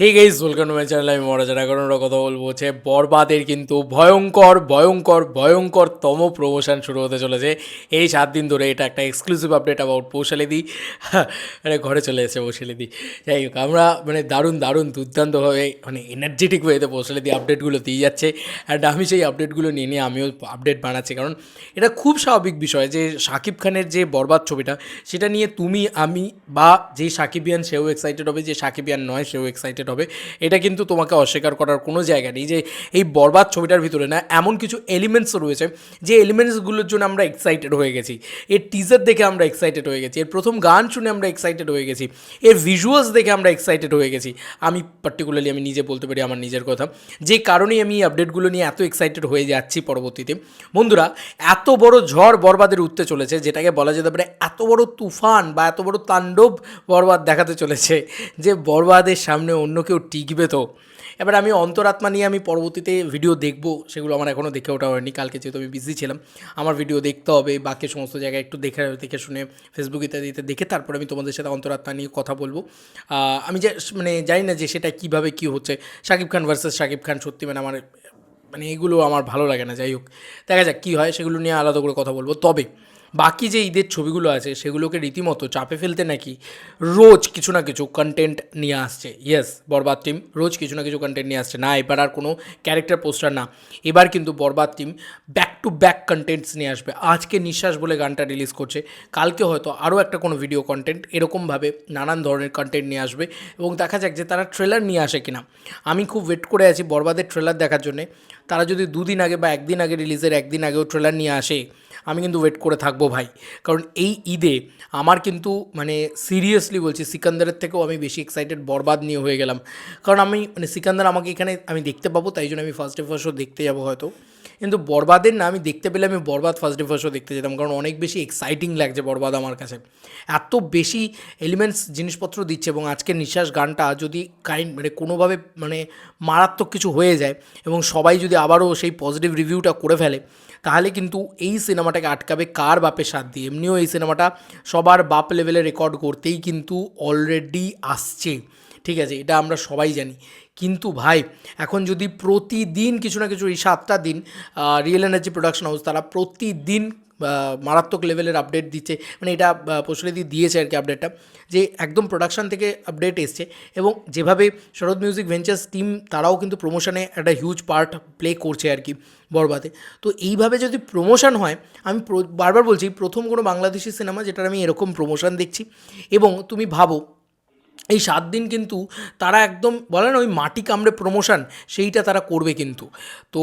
Hey guys welcome my channel আমি মরাজার এখন আমরা কথা বলব হচ্ছে বরবাদের কিন্তু ভয়ঙ্কর ভয়ঙ্কর ভয়ঙ্করতম প্রমোশন শুরু হতে চলেছে। এই সাত দিন ধরে এটা একটা এক্সক্লুসিভ আপডেট অ্যাবাউট দিই মানে ঘরে চলে এসেছে দিই যাই হোক, আমরা মানে দারুণ দারুণ দুর্দান্তভাবে মানে এনার্জেটিক ওয়েতে পৌঁছালে দিই আপডেটগুলো দিয়ে যাচ্ছে। অ্যান্ড আমি সেই আপডেটগুলো নিয়ে নিয়ে আমিও আপডেট বানাচ্ছি। কারণ এটা খুব স্বাভাবিক বিষয় যে শাকিব খানের যে বরবাদ ছবিটা, সেটা নিয়ে তুমি, আমি বা যে সাকিবিয়ান সেও এক্সাইটেড হবে, যে সাকিবিয়ান নয়, সেও এক্সাইটেড হবে। এটা কিন্তু তোমাকে অস্বীকার করার কোনো জায়গা নেই যে এই বরবাদ ছবিটার ভিতরে না এমন কিছু এলিমেন্টস রয়েছে যে এলিমেন্টসগুলোর জন্য আমরা এক্সাইটেড হয়ে গেছি। এর টিজার দেখে আমরা এক্সাইটেড হয়ে গেছি, এর প্রথম গান শুনে আমরা এক্সাইটেড হয়ে গেছি, এর ভিজুয়ালস দেখে আমরা এক্সাইটেড হয়ে গেছি। আমি পার্টিকুলারলি আমি নিজে বলতে পারি আমার নিজের কথা, যে কারণেই আমি এই আপডেটগুলো নিয়ে এত এক্সাইটেড হয়ে যাচ্ছি পরবর্তীতে। বন্ধুরা, এত বড় ঝড় বরবাদের উঠতে চলেছে, যেটাকে বলা যেতে পারে এত বড় তুফান বা এত বড় তাণ্ডব বরবাদ দেখাতে চলেছে, যে বরবাদের সামনে অন্য কেউ টিকবে তো। এবার আমি অন্তরাত্মা নিয়ে আমি পরবর্তীতে ভিডিও দেখব, সেগুলো আমার এখনও দেখে ওঠা হয়নি, কালকে যেহেতু আমি বিজি ছিলাম, আমার ভিডিও দেখতে হবে, বাকি সমস্ত জায়গায় একটু দেখে দেখে শুনে ফেসবুক ইত্যাদিতে দেখে তারপরে আমি তোমাদের সাথে অন্তরাত্মা নিয়ে কথা বলব। আমি যে মানে জানি না যে সেটা কীভাবে কী হচ্ছে, শাকিব খান ভার্সেস শাকিব খান সত্যি মানে আমার মানে এগুলো আমার ভালো লাগে না, যাই হোক। দেখা যাক কী হয়, সেগুলো নিয়ে আলাদা করে কথা বলব। তবে বাকি যে ঈদের ছবিগুলো আছে, সেগুলোকে রীতিমতো চাপে ফেলতে নাকি রোজ কিছু না কিছু কন্টেন্ট নিয়ে আসছে। ইয়েস বরবাদ টিম রোজ কিছু না কিছু কন্টেন্ট নিয়ে আসছে। না, এবার আর কোনো ক্যারেক্টার পোস্টার না। এবার কিন্তু Borbaad team back to back contents নিয়ে আসবে। আজকে নিঃশ্বাস বলে গানটা রিলিজ করছে। কালকে হয়তো আরও একটা কোনো ভিডিও কন্টেন্ট এরকমভাবে নানান ধরনের কন্টেন্ট নিয়ে আসবে এবং দেখা যাক যে তারা ট্রেলার নিয়ে আসে কিনা। আমি খুব ওয়েট করে আছি বরবাদের ট্রেলার দেখার জন্যে। তারা যদি দুদিন আগে বা একদিন আগে রিলিজের একদিন আগেও ট্রেলার নিয়ে আসে, আমি কিন্তু ওয়েট করে থাকব ভাই। কারণ এই ঈদে আমার কিন্তু মানে সিরিয়াসলি বলছি, সিকান্দারের থেকেও আমি বেশি এক্সাইটেড বরবাদ নিয়ে হয়ে গেলাম। কারণ আমি মানে সিকান্দার আমাকে এখানে আমি দেখতে পাবো, তাই জন্য আমি ফার্স্ট ডে ফার্স্ট দেখতে যাব হয়তো। কিন্তু বরবাদের না, আমি দেখতে পেলে আমি বরবাদ ফার্স্ট ডে ফার্স্ট দেখতে যেতাম, কারণ অনেক বেশি এক্সাইটিং লাগছে বরবাদ আমার কাছে। এত বেশি এলিমেন্টস জিনিসপত্র দিচ্ছে এবং আজকের নিঃশ্বাস গানটা যদি কাইন্ড মানে কোনোভাবে মানে মারাত্মক কিছু হয়ে যায় এবং সবাই যদি আবারও সেই পজিটিভ রিভিউটা করে ফেলে, তাহলে কিন্তু এই সিনেমাটাকে আটকাবে কার বাপের সাথ দিয়ে এমনিও এই সিনেমাটা সবার বাপ লেভেলে রেকর্ড করতেই কিন্তু অলরেডি আসছে। ঠিক আছে, এটা আমরা সবাই জানি। কিন্তু ভাই, এখন যদি প্রতিদিন কিছু না কিছু এই সাতটা দিন রিয়েল এনার্জি প্রোডাকশন হাউস তারা প্রতিদিন মারাত্মক লেভেলের আপডেট দিচ্ছে মানে এটা পশুরেদি দিয়েছে আর কি আপডেটটা যে একদম প্রোডাকশন থেকে আপডেট এসছে এবং যেভাবে শরৎ মিউজিক ভেঞ্চার্স টিম তারাও কিন্তু প্রমোশনে একটা হিউজ পার্ট প্লে করছে আর কি বরবাদে। তো এইভাবে যদি প্রমোশন হয়, আমি বারবার বলছি, প্রথম কোনো বাংলাদেশি সিনেমা যেটার আমি এরকম প্রমোশন দেখছি এবং তুমি ভাবো এই সাত দিন কিন্তু তারা একদম বলে না ওই মাটি কামড়ে প্রমোশন সেইটা তারা করবে কিন্তু। তো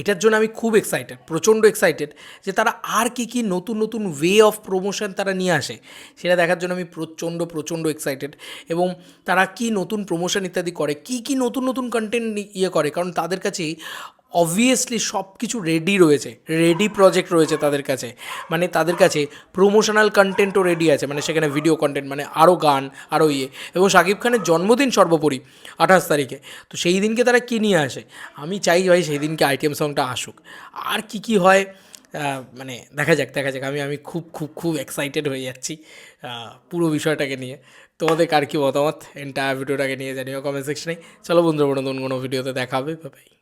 এটার জন্য আমি খুব এক্সাইটেড প্রচণ্ড এক্সাইটেড যে তারা আর কি কি নতুন নতুন ওয়ে অফ প্রমোশন তারা নিয়ে আসে, সেটা দেখার জন্য আমি প্রচণ্ড প্রচণ্ড এক্সাইটেড এবং তারা কি নতুন প্রমোশন ইত্যাদি করে, কি কি নতুন নতুন কন্টেন্ট ইয়ে করে, কারণ তাদের কাছে অবভিয়াসলি সব কিছু রেডি রয়েছে রেডি প্রজেক্ট রয়েছে তাদের কাছে। মানে তাদের কাছে প্রমোশনাল কন্টেন্টও রেডি আছে মানে সেখানে ভিডিও কন্টেন্ট মানে আরও গান আরও ইয়ে। এবং শাকিব খানের জন্মদিন সর্বোপরি, আঠাশ তারিখে। তো সেই দিনকে তারা কী নিয়ে আসে? আমি চাই ভাই সেই দিনকে আইটেম সংটা আসুক। আর কি কি হয় মানে দেখা যাক দেখা যাক। আমি আমি খুব খুব খুব এক্সাইটেড হয়ে যাচ্ছি পুরো বিষয়টাকে নিয়ে। তোমাদের কার কী মতামত? এন্টায়ার ভিডিওটাকে নিয়ে জানিও কমেন্ট সেকশনে চলো বন্ধুরা নতুন কোনো ভিডিওতে দেখা হবে। বাই